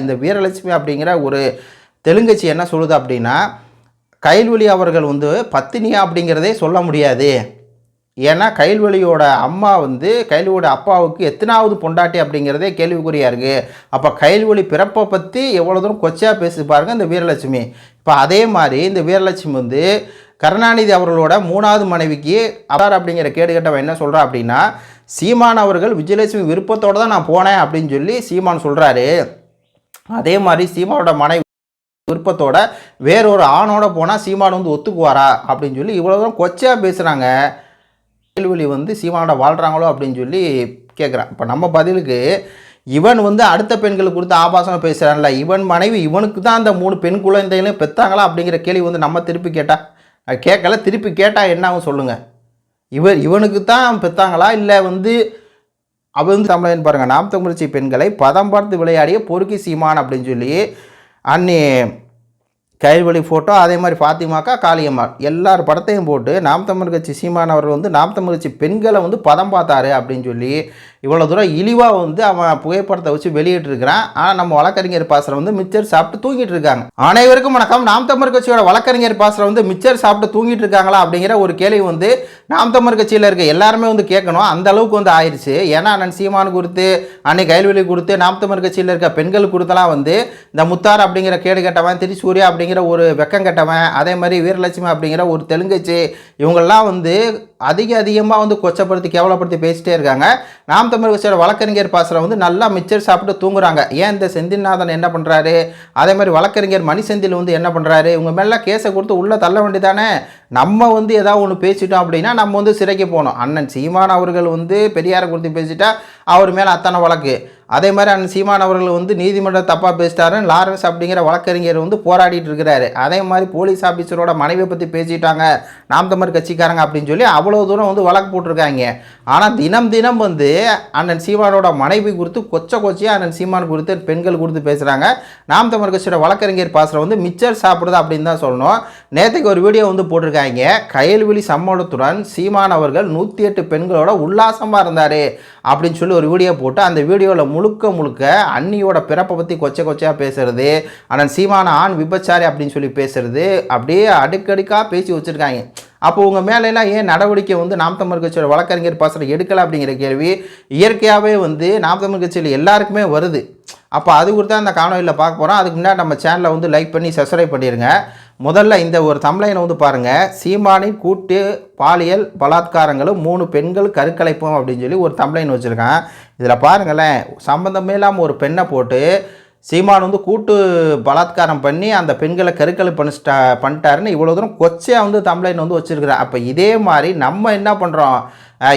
இந்த வீரலட்சுமி அப்படிங்கிற ஒரு தெலுங்கச்சி என்ன சொல்லுது அப்படின்னா கைல்வழி அவர்கள் வந்து பத்தினியா அப்படிங்கிறதே சொல்ல முடியாது. ஏன்னா கைல்வழியோட அம்மா வந்து கைல்வழியோட அப்பாவுக்கு எத்தனாவது பொண்டாட்டி அப்படிங்கிறதே கேள்விக்குறியாக இருக்குது அப்போ கைல்வழி பிறப்பை பற்றி எவ்வளோ தூரம் கொச்சையாக பேசி பாருங்கள் இந்த வீரலட்சுமி. இப்போ அதே மாதிரி இந்த வீரலட்சுமி வந்து கருணாநிதி அவர்களோட மூணாவது மனைவிக்கு அதார் அப்படிங்கிற கேடு கட்டவன் என்ன சொல்கிறா அப்படின்னா சீமான் அவர்கள் விஜயலட்சுமி விருப்பத்தோடு தான் நான் போனேன் அப்படின்னு சொல்லி சீமான் சொல்கிறாரு அதே மாதிரி சீமானோட மனைவி விருப்பத்தோட வேறொரு ஆணோட போனால் சீமான் வந்து ஒத்துக்குவாரா அப்படின்னு சொல்லி இவ்வளோ தூரம் கொச்சையாக பேசுகிறாங்க கேள்வி வந்து சீமானோட வாழ்கிறாங்களோ அப்படின்னு சொல்லி கேட்குறான் இப்போ நம்ம பதிலுக்கு இவன் வந்து அடுத்த பெண்களுக்கு கொடுத்து ஆபாசம் பேசுகிறான்ல இவன் மனைவி இவனுக்கு தான் அந்த மூணு பெண் குழந்தைகளையும் பெற்றாங்களா அப்படிங்கிற கேள்வி வந்து நம்ம திருப்பி கேட்டால் கேட்கல திருப்பி கேட்டால் என்ன ஆகும் சொல்லுங்கள் இவர் இவனுக்கு தான் பெற்றாங்களா இல்லை வந்து அவ தமிழன் பாருங்கள் நாம் தமிழ்ச்சி பெண்களை பதம் பார்த்து விளையாடிய பொறுக்கி சீமான் அப்படின்னு சொல்லி அன்னி கைவழி ஃபோட்டோ அதே மாதிரி ஃபாத்திமாக்கா காளியம்மாள் எல்லார் படத்தையும் போட்டு நாம் தமிழ் கட்சி சீமான் அவர் வந்து நாம் தமிழ் கட்சி பெண்களை வந்து பதம் பார்த்தாரு அப்படின்னு சொல்லி இவ்வளோ தூரம் இழிவாக வந்து அவன் புகைப்படத்தை வச்சு வெளியிட்டிருக்கிறான். ஆனால் நம்ம வழக்கறிஞர் பாசறை வந்து மிச்சர் சாப்பிட்டு தூங்கிட்டு இருக்காங்க. அனைவருக்கும் வணக்கம். நாம் தமிழ் கட்சியோட வழக்கறிஞர் பாசறை வந்து மிச்சர் சாப்பிட்டு தூங்கிட்டு இருக்காங்களா அப்படிங்கிற ஒரு கேள்வி வந்து நாம் தமிழ் கட்சியில் இருக்க. எல்லாருமே வந்து கேட்கணும். அந்த அளவுக்கு வந்து ஆயிடுச்சு ஏன்னா அண்ணன் சீமான் கொடுத்து அன்னை கைல்வெளி கொடுத்து நாம் தமிழ் கட்சியில் இருக்க பெண்கள் கொடுத்தலாம் வந்து இந்த முத்தார் அப்படிங்கிற கேடு கேட்டவன் திரி அப்படிங்கிற அப்படிங்கிற ஒரு வெக்கம் கட்டவன் அதே மாதிரி வீரலட்சுமி அப்படிங்கிற ஒரு தெலுங்கச்சி இவங்கெல்லாம் வந்து அதிக அதிகமாக வந்து கொச்சப்படுத்தி கேவலப்படுத்தி பேசிட்டே இருக்காங்க. நாம் தமிழ் கட்சியோட வழக்கறிஞர் பாசறை வந்து நல்லா மிச்சர் சாப்பிட்டு தூங்குறாங்க. ஏன் இந்த செந்தில்நாதன் என்ன பண்ணுறாரு அதே மாதிரி வழக்கறிஞர் மணி செந்தில் வந்து என்ன பண்ணுறாரு இவங்க மேலே கேஸை கொடுத்து உள்ளே தள்ள வேண்டியதானே? நம்ம வந்து ஏதாவது ஒன்று பேசிட்டோம் அப்படின்னா நம்ம வந்து சிறைக்கு போகணும். அண்ணன் சீமான் அவர்கள் வந்து பெரியாரை குறித்து பேசிட்டா அவர் மேலே அத்தனை வழக்கு. அதே மாதிரி அண்ணன் சீமான் அவர்கள் வந்து நீதிமன்றம் தப்பாக பேசிட்டாருன்னு லாரன்ஸ் அப்படிங்கிற வழக்கறிஞர் வந்து போராடிட்டு இருக்கிறாரு. அதே மாதிரி போலீஸ் ஆஃபீஸரோட மனைவியை பற்றி பேசிட்டாங்க. நாம் தமிழ் கட்சிக்காரங்க அப்படின்னு சொல்லி அவர் அவ்வளோ தூரம் வந்து வழக்கு போட்டிருக்காங்க. ஆனால் தினம் தினம் வந்து அண்ணன் சீமானோட மனைவி குறித்து கொச்ச கொச்சையாக அண்ணன் சீமான் குறித்து பெண்கள் குறித்து பேசுகிறாங்க நாம் தமிழ் கட்சியோட வழக்கறிஞர் பாசறை வந்து மிச்சர் சாப்பிடுது அப்படின்னு தான் சொல்லணும். நேற்றுக்கு ஒரு வீடியோ வந்து போட்டிருக்காங்க. கயல்விழி சம்மளத்துடன் சீமான் அவர்கள் நூற்றி எட்டு பெண்களோட உல்லாசமாக இருந்தார் அப்படின்னு சொல்லி ஒரு வீடியோ போட்டு அந்த வீடியோவில் முழுக்க முழுக்க அன்னியோட பிறப்பை பற்றி கொச்சை கொச்சையாக பேசுறது அண்ணன் சீமான ஆண் விபச்சாரி அப்படின்னு சொல்லி பேசுறது அப்படியே அடுக்கடுக்காக பேசி வச்சுருக்காங்க. அப்போ உங்கள் மேலெல்லாம் ஏன் நடவடிக்கை வந்து நாம் தமிழ் கட்சியோட வழக்கறிஞர் பாசனம் எடுக்கலை அப்படிங்கிற கேள்வி இயற்கையாகவே வந்து நாம் தமிழ் கட்சியில் எல்லாருக்குமே வருது. அப்போ அது குறித்து அந்த காணொலியில் பார்க்க போகிறோம் அதுக்கு முன்னாடி நம்ம சேனலை வந்து லைக் பண்ணி சப்ஸ்கிரைப் பண்ணிடுங்க முதல்ல இந்த ஒரு தமிழனை வந்து பாருங்கள் சீமானின் கூட்டு பாலியல் பலாத்காரங்களும் மூணு பெண்கள் கருக்கலைப்போம் அப்படின்னு சொல்லி ஒரு தமிழன் வச்சுருக்கேன். இதில் பாருங்களேன் சம்மந்தமே இல்லாமல் ஒரு பெண்ணை போட்டு சீமான் வந்து கூட்டு பலாத்காரம் பண்ணி அந்த பெண்களை கருக்கலை பண்ணிட்டா பண்ணிட்டாருன்னு இவ்வளோ தூரம் கொச்சையாக வந்து தமிழன் வந்து வச்சுருக்குறான் அப்போ இதே மாதிரி நம்ம என்ன பண்ணுறோம்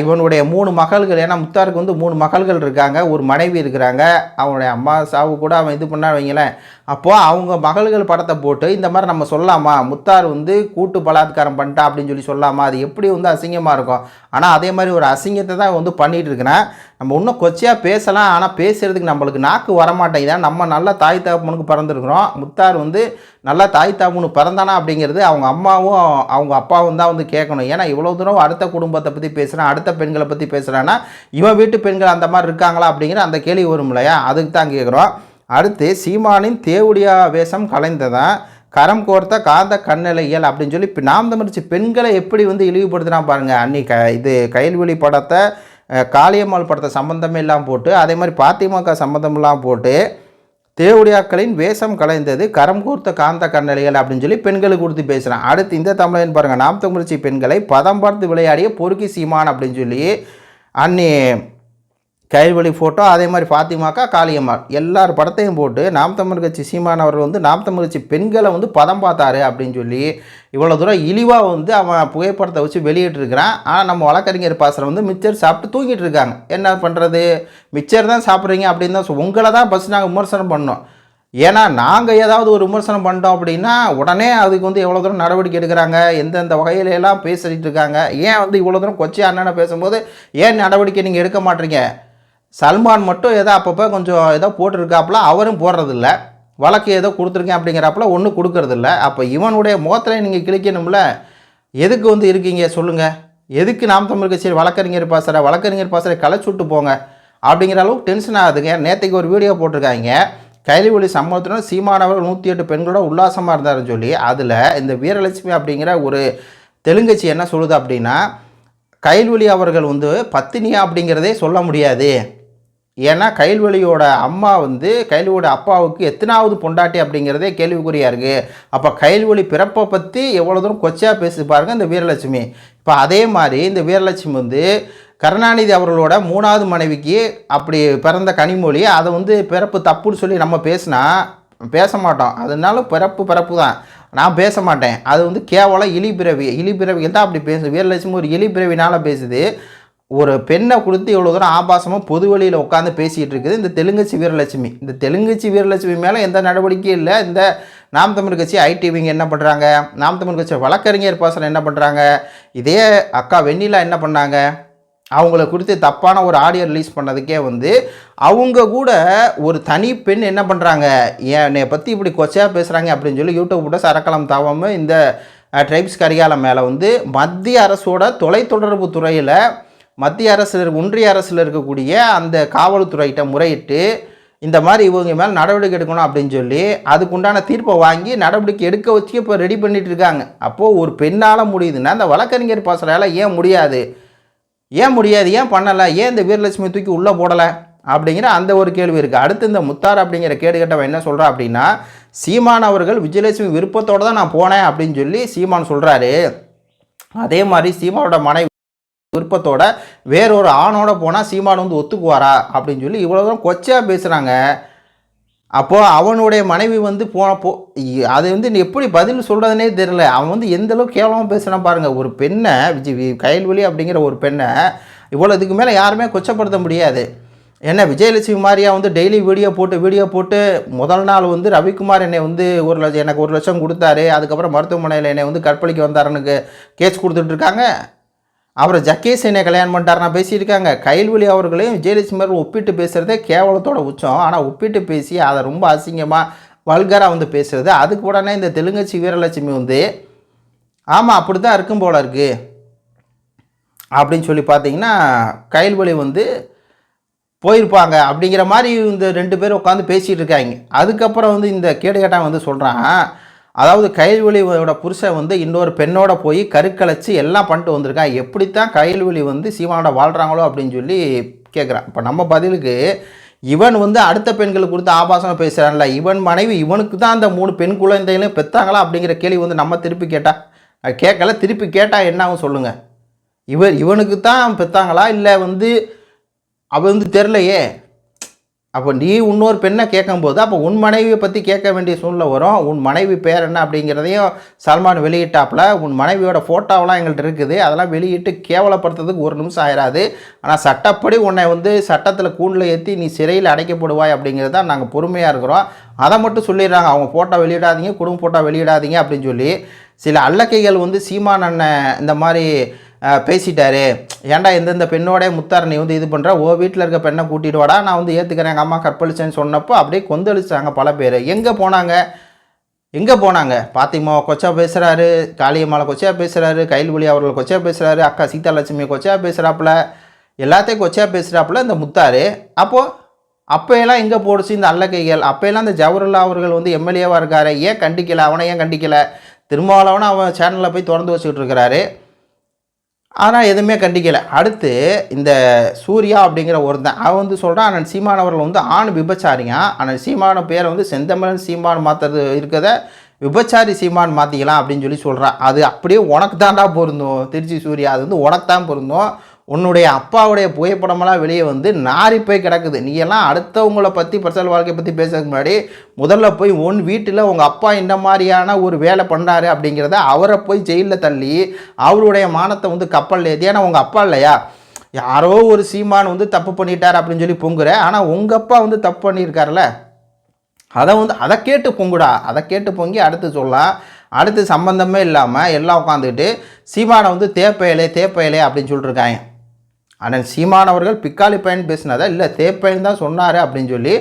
இவனுடைய மூணு மகள்கள் ஏன்னா முத்தாருக்கு வந்து மூணு மகள்கள் இருக்காங்க. ஒரு மனைவி இருக்கிறாங்க. அவனுடைய அம்மா சாவு கூட அவன் இது பண்ணா வைங்களேன். அப்போது அவங்க மகள்கள் படத்தை போட்டு இந்த மாதிரி நம்ம சொல்லலாமா? முத்தார் வந்து கூட்டு பலாத்காரம் பண்ணிட்டா அப்படின்னு சொல்லி சொல்லலாமா? அது எப்படி வந்து அசிங்கமாக இருக்கும்? ஆனால் அதே மாதிரி ஒரு அசிங்கத்தை தான் வந்து பண்ணிகிட்டு இருக்கிறேன் நம்ம இன்னும் கொச்சையாக பேசலாம். ஆனால் பேசுகிறதுக்கு நம்மளுக்கு நாக்கு வரமாட்டேங்குதான் நம்ம நல்ல தாய் தகப்பனுக்கு பிறந்திருக்கிறோம். முத்தார் வந்து நல்லா தாய் தாமுன்னு பிறந்தானா அப்படிங்கிறது அவங்க அம்மாவும் அவங்க அப்பாவும் தான் வந்து கேட்கணும். ஏன்னா இவ்வளோ தூரம் அடுத்த குடும்பத்தை பற்றி பேசுகிறான் அடுத்த பெண்களை பற்றி பேசுகிறான்னா இவன் வீட்டு பெண்கள் அந்த மாதிரி இருக்காங்களா அப்படிங்கிற அந்த கேள்வி வரும் இல்லையா? அதுக்கு தான் கேட்குறோம். அடுத்து சீமானின் தேவுடியா வேஷம் கலைந்ததான் கரம் கோர்த்த காந்த கண்ணலையல் அப்படின்னு சொல்லி இப்போ நாம் தமிழ்ச்சி பெண்களை எப்படி வந்து இழிவுபடுத்தினா பாருங்கள் அன்னி க இது கைல்வெளி படத்தை காளியம்மாள் படத்தை சம்மந்தமே இல்லாமல் போட்டு அதே மாதிரி பாத்திமுக சம்மந்தமெல்லாம் போட்டு தேவடியாக்களின் வேஷம் கலைந்தது கரம் கூர்த்த காந்த கண்ணலிகள் அப்படின்னு சொல்லி பெண்களுக்கு கொடுத்து பேசுகிறான் அடுத்து இந்த தமிழன் பாருங்கள் நாம் தமிழ்ச்சி பெண்களை பதம் பார்த்து விளையாடிய பொறுக்கி சீமான் அப்படின்னு சொல்லி அன்னி கைவழி ஃபோட்டோ அதே மாதிரி ஃபாத்திமாக்கா காளியம்மாள் எல்லார் படத்தையும் போட்டு நாம் தமிழ் கட்சி சீமான் அவர் வந்து நாம் தமிழ் கட்சி பெண்களை வந்து பதம் பார்த்தாரு அப்படின்னு சொல்லி இவ்வளோ தூரம் இழிவாக வந்து அவன் புகைப்படத்தை வச்சு வெளியிட்டிருக்கிறான். ஆனால் நம்ம வழக்கறிஞர் பாசனம் வந்து மிச்சர் சாப்பிட்டு தூங்கிட்டு இருக்காங்க. என்ன பண்ணுறது மிச்சர் தான் சாப்பிட்றீங்க அப்படின்னு தான் உங்களை தான் ஃபஸ்ட் நாங்கள் விமர்சனம் பண்ணோம். ஏன்னா நாங்கள் ஏதாவது ஒரு விமர்சனம் பண்ணிட்டோம் அப்படின்னா உடனே அதுக்கு வந்து எவ்வளோ தூரம் நடவடிக்கை எடுக்கிறாங்க? எந்தெந்த வகையில எல்லாம் பேசிட்டு இருக்காங்க? ஏன் வந்து இவ்வளோ தூரம் கொச்சி அண்ணனை பேசும்போது ஏன் நடவடிக்கை நீங்கள் எடுக்க மாட்டீங்க? சல்மான் மட்டும் ஏதோ அப்பப்போ கொஞ்சம் ஏதோ போட்டிருக்காப்புல அவரும் போடுறதில்ல. வழக்கு ஏதோ கொடுத்துருக்கேன் அப்படிங்கிறப்பல ஒன்றும் கொடுக்கறதில்ல. அப்போ இவனுடைய முகத்தில் நீங்கள் கிழிக்கணும்ல. எதுக்கு வந்து இருக்கீங்க? சொல்லுங்கள் எதுக்கு நாம் தமிழ் கட்சியில் வழக்கறிஞர் பாசறை வழக்கறிஞர் பாசறை களைச்சு விட்டு போங்க? அப்படிங்கிற அளவுக்கு டென்ஷன் ஆகுதுங்க. நேற்றுக்கு ஒரு வீடியோ போட்டிருக்காங்க. கைலிவொலி சம்பவத்துடன் சீமானவர்கள் நூற்றி எட்டு பெண்களோட உல்லாசமாக இருந்தாருன்னு சொல்லி அதில் இந்த வீரலட்சுமி அப்படிங்கிற ஒரு தெலுங்கச்சி என்ன சொல்லுது அப்படின்னா கைல்வெளி அவர்கள் வந்து பத்தினியா அப்படிங்கிறதே சொல்ல முடியாது. ஏன்னா கைல்வெளியோட அம்மா வந்து கைல்வெளியோட அப்பாவுக்கு எத்தனாவது பொண்டாட்டி அப்படிங்கிறதே கேள்விக்குறியாக இருக்குது அப்போ கைல்வெளி பிறப்பை பற்றி எவ்வளோ தூரம் கொச்சையாக பேசி பாருங்க இந்த வீரலட்சுமி. இப்போ அதே மாதிரி இந்த வீரலட்சுமி வந்து கருணாநிதி அவர்களோட மூணாவது மனைவிக்கு அப்படி பிறந்த கனிமொழி அதை வந்து பிறப்பு தப்புன்னு சொல்லி நம்ம பேசினா பேச மாட்டோம். அதனால பிறப்பு பிறப்பு தான். நான் பேச மாட்டேன். அது வந்து கேவலம் இலிபிறவி இலிபிறவிகள் தான் அப்படி பேசுது. வீரலட்சுமி ஒரு இலிபிறவினால பேசுது. ஒரு பெண்ணை கொடுத்து இவ்வளோ தூரம் ஆபாசமாக பொது வழியில் உட்காந்து பேசிகிட்டு இருக்குது. இந்த தெலுங்குச்சி வீரலட்சுமி. இந்த தெலுங்குச்சி வீரலட்சுமி மேலே எந்த நடவடிக்கையும் இல்லை. இந்த நாம் தமிழ் கட்சி ஐடிவிங்க என்ன பண்ணுறாங்க நாம் தமிழ் கட்சி வழக்கறிஞர் பாசனம் என்ன பண்ணுறாங்க இதே அக்கா வெண்ணிலா என்ன பண்ணாங்க? அவங்கள குறித்து தப்பான ஒரு ஆடியோ ரிலீஸ் பண்ணதுக்கே வந்து அவங்க கூட ஒரு தனி பெண் என்ன பண்ணுறாங்க என்னை பற்றி இப்படி கொச்சையாக பேசுகிறாங்க அப்படின்னு சொல்லி யூடியூப் கூட சரக்கலம் தாவாமல் இந்த ட்ரைப்ஸ் கரிகாலம் மேலே வந்து மத்திய அரசோட தொலைத்தொடர்பு துறையில் மத்திய அரசில் ஒன்றிய அரசில் இருக்கக்கூடிய அந்த காவல்துறைகிட்ட முறையிட்டு இந்த மாதிரி இவங்க மேலே நடவடிக்கை எடுக்கணும் அப்படின்னு சொல்லி அதுக்குண்டான தீர்ப்பை வாங்கி நடவடிக்கை எடுக்க வச்சு இப்போ ரெடி பண்ணிட்டு இருக்காங்க. அப்போது ஒரு பெண்ணால் முடியுதுன்னா அந்த வழக்கறிஞர் பாசறால ஏன் முடியாது? ஏன் முடியாது? ஏன் பண்ணலை? ஏன் இந்த வீரலட்சுமி தூக்கி உள்ளே போடலை? அப்படிங்கிற அந்த ஒரு கேள்வி இருக்குது அடுத்து இந்த முத்தார் அப்படிங்கிற கேடு கேட்டவன் என்ன சொல்கிறா அப்படின்னா சீமான் அவர்கள் விஜயலட்சுமி விருப்பத்தோடு தான் நான் போனேன் அப்படின்னு சொல்லி சீமான் சொல்கிறாரு அதே மாதிரி சீமானோட மனைவி விருப்பத்தோட வேறொரு ஆணோட போனால் சீமான் வந்து ஒத்துக்குவாரா அப்படின்னு சொல்லி இவ்வளோ தூரம் கொச்சையாக பேசுகிறாங்க அப்போது அவனுடைய மனைவி வந்து போன போ அது வந்து நீ எப்படி பதில் சொல்கிறதுனே தெரில அவன் வந்து எந்த அளவுக்கு கேவலமாக பேசுகிறான் பாருங்கள் ஒரு பெண்ணை விஜய் கயல்வெளி அப்படிங்கிற ஒரு பெண்ணை இவ்வளோ இதுக்கு மேலே யாருமே கொச்சப்படுத்த முடியாது. என்ன விஜயலட்சுமி மாதிரியா வந்து டெய்லி வீடியோ போட்டு வீடியோ போட்டு முதல் நாள் வந்து ரவிக்குமார் என்னை வந்து ஒரு லட்சம் எனக்கு ஒரு லட்சம் கொடுத்தாரு. அதுக்கப்புறம் மருத்துவமனையில் என்னை வந்து கற்பழிக்க வந்தாருன்னு கேஸ் கொடுத்துட்ருக்காங்க அப்புறம் ஜக்கேஷ் என்னை கல்யாணம் பண்ணிட்டார் நான் பேசியிருக்காங்க. கைல்வெளி அவர்களையும் விஜயலட்சுமி ஒப்பிட்டு பேசுகிறதே கேவலத்தோட உச்சம். ஆனால் ஒப்பிட்டு பேசி அதை ரொம்ப அசிங்கமாக வல்கராக வந்து பேசுறது. அதுக்கு உடனே இந்த தெலுங்கச்சி வீரலட்சுமி வந்து ஆமாம் அப்படி தான் இருக்கும் போல இருக்கு. அப்படின்னு சொல்லி பார்த்தீங்கன்னா கைல்வெளி வந்து போயிருப்பாங்க. அப்படிங்கிற மாதிரி இந்த ரெண்டு பேரும் உட்காந்து பேசிகிட்டு இருக்காங்க. அதுக்கப்புறம் வந்து இந்த கேடுகட்டான் வந்து சொல்கிறான் அதாவது கைல்வெளியோட புருஷன் வந்து இன்னொரு பெண்ணோட போய் கருக்கலைச்சி எல்லாம் பண்ணிட்டு வந்திருக்கான். எப்படித்தான் கைல்வெளி வந்து சீமானோட வாழ்கிறாங்களோ அப்படின்னு சொல்லி கேட்குறான் இப்போ நம்ம பதிலுக்கு இவன் வந்து அடுத்த பெண்களுக்கு கொடுத்து ஆபாசமாக பேசுகிறான்ல இவன் மனைவி இவனுக்கு தான் அந்த மூணு பெண் குழந்தைகளையும் பெற்றாங்களா அப்படிங்கிற கேள்வி வந்து நம்ம திருப்பி கேட்டா கேட்கல திருப்பி கேட்டால் என்ன ஆகும் சொல்லுங்கள் இவன் இவனுக்கு தான் பெற்றாங்களா இல்லை வந்து அவ வந்து தெரிலையே அப்போ நீ இன்னொரு பெண்ணை கேட்கும்போது அப்போ உன் மனைவியை பற்றி கேட்க வேண்டிய சூழ்நிலை வரும். உன் மனைவி பேர் என்ன அப்படிங்கிறதையும் சல்மான் வெளியிட்டாப்புல. உன் மனைவியோட ஃபோட்டோவெலாம் எங்கள்கிட்ட இருக்குது. அதெல்லாம் வெளியிட்டு கேவலப்படுத்துறதுக்கு ஒரு நிமிஷம் ஆயிராது. ஆனால் சட்டப்படி உன்னை வந்து சட்டத்தில் கூண்டில் ஏற்றி நீ சிறையில் அடைக்கப்படுவாய் அப்படிங்கிறது தான் நாங்கள் பொறுமையாக இருக்கிறோம். அதை மட்டும் சொல்லிடுறாங்க. அவங்க ஃபோட்டோ வெளியிடாதீங்க குடும்ப ஃபோட்டோ வெளியிடாதீங்க அப்படின்னு சொல்லி. சில அல்லக்கைகள் வந்து சீமான் அண்ணன் இந்த மாதிரி பேசிட்டாரு. ஏன்டா எந்தெந்த பெண்ணோட முத்தார் நீ வந்து இது பண்ணுற ஓ வீட்டில் இருக்க பெண்ணை கூட்டிட்டு வாடா. நான் வந்து ஏற்றுக்கிறேன் எங்கள் அம்மா கற்பழிச்சேன்னு சொன்னப்போ அப்படியே கொந்தளிச்சாங்க பல பேர். எங்கே போனாங்க? எங்கே போனாங்க? பாத்திமாவை கொச்சா பேசுகிறாரு காளியம்மாவை கொச்சையாக பேசுகிறாரு கைல்வழி அவர்கள் கொச்சையா பேசுகிறாரு அக்கா சீதாலட்சுமி கொச்சா பேசுகிறாப்புல எல்லாத்தையும் கொச்சையாக பேசுகிறாப்புல இந்த முத்தார். அப்போது அப்போயெல்லாம் எங்கே போடுச்சு இந்த அல்லக்கைகள் அப்போயெல்லாம் இந்த ஜவஹர்லா அவர்கள் வந்து எம்எல்ஏவாக இருக்காரு. ஏன் கண்டிக்கலை? அவனை ஏன் கண்டிக்கலை? திருமாவளவனை அவன் சேனலில் போய் திறந்து வச்சுக்கிட்டு இருக்கிறாரு. ஆனால் எதுவுமே கண்டிக்கலை. அடுத்து இந்த சூர்யா அப்படிங்கிற ஒருத்தன் அவன் வந்து சொல்கிறான் அண்ணன் சீமான் அவர்கள் வந்து ஆண் விபச்சாரிங்க. அண்ணன் சீமான பேரை வந்து செந்தமிழன் சீமான் மாற்றுறது இருக்கிறத விபச்சாரி சீமான் மாற்றிக்கலாம் அப்படின்னு சொல்லி சொல்கிறான் அது அப்படியே உனக்கு தான்டா பொருந்தும் திருச்சி சூர்யா. அது வந்து உனக்கு தான் பொருந்தும். உன்னுடைய அப்பாவுடைய புகைப்படமெல்லாம் வெளியே வந்து நாரி போய் கிடக்குது. நீ எல்லாம் அடுத்தவங்களை பற்றி பர்சனல் வாழ்க்கையை பற்றி பேசுறதுக்கு முன்னாடி முதல்ல போய் உன் வீட்டில் உங்கள் அப்பா இந்த மாதிரியான ஒரு வேலை பண்ணாரு அப்படிங்கிறத அவரை போய் ஜெயிலில் தள்ளி அவருடைய மானத்தை வந்து கப்பலில் ஏற்றி ஏன்னா உங்கள் அப்பா இல்லையா? யாரோ ஒரு சீமான் வந்து தப்பு பண்ணிட்டார் அப்படின்னு சொல்லி பொங்குற ஆனால் உங்கள் அப்பா வந்து தப்பு பண்ணியிருக்காருல்ல? அதை வந்து அதை கேட்டு பொங்குடா. அதை கேட்டு பொங்கி அடுத்து சொல்லலாம் அடுத்து சம்பந்தமே இல்லாமல் எல்லாம் உட்காந்துக்கிட்டு சீமானை வந்து தேப்பையலே தேப்பையலே அப்படின்னு சொல்லிட்டுருக்காங்க ஆனால் சீமானவர்கள் பிக்காலி பயன் பேசினதா? இல்லை தேப்பயன் தான் சொன்னார் அப்படின்னு சொல்லி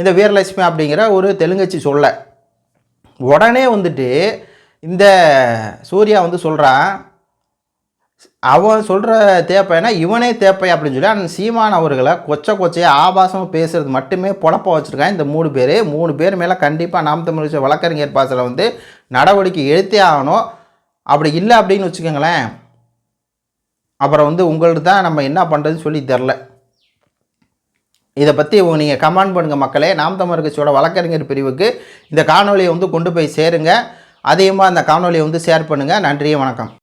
இந்த வீரலட்சுமி அப்படிங்கிற ஒரு தெலுங்கச்சி சொல்ல. உடனே வந்துட்டு இந்த சூர்யா வந்து சொல்கிறான் அவன் சொல்கிற தேப்பைனா இவனே தேப்பை அப்படின்னு சொல்லி அந்த சீமான் அவர்களை கொச்சை கொச்சையாக ஆபாசமாக பேசுறது மட்டுமே பொழப்ப வச்சுருக்கான் இந்த மூணு பேர். மூணு பேர் மேலே கண்டிப்பாக நாம் தமிழ் வழக்கறிஞர் பாசத்தில் வந்து நடவடிக்கை எடுத்தே ஆகணும். அப்படி இல்லை அப்படின்னு வச்சுக்கோங்களேன் அப்புறம் வந்து உங்கள்கிட்ட தான் நம்ம என்ன பண்ணுறதுன்னு சொல்லி தெரில. இதை பற்றி நீங்கள் கமெண்ட் பண்ணுங்கள் மக்களே. நாம் தமிழர் கட்சியோட வழக்கறிஞர் பிரிவுக்கு இந்த காணொலியை வந்து கொண்டு போய் சேருங்க. அதிகமாக அந்த காணொலியை வந்து ஷேர் பண்ணுங்கள் நன்றி வணக்கம்.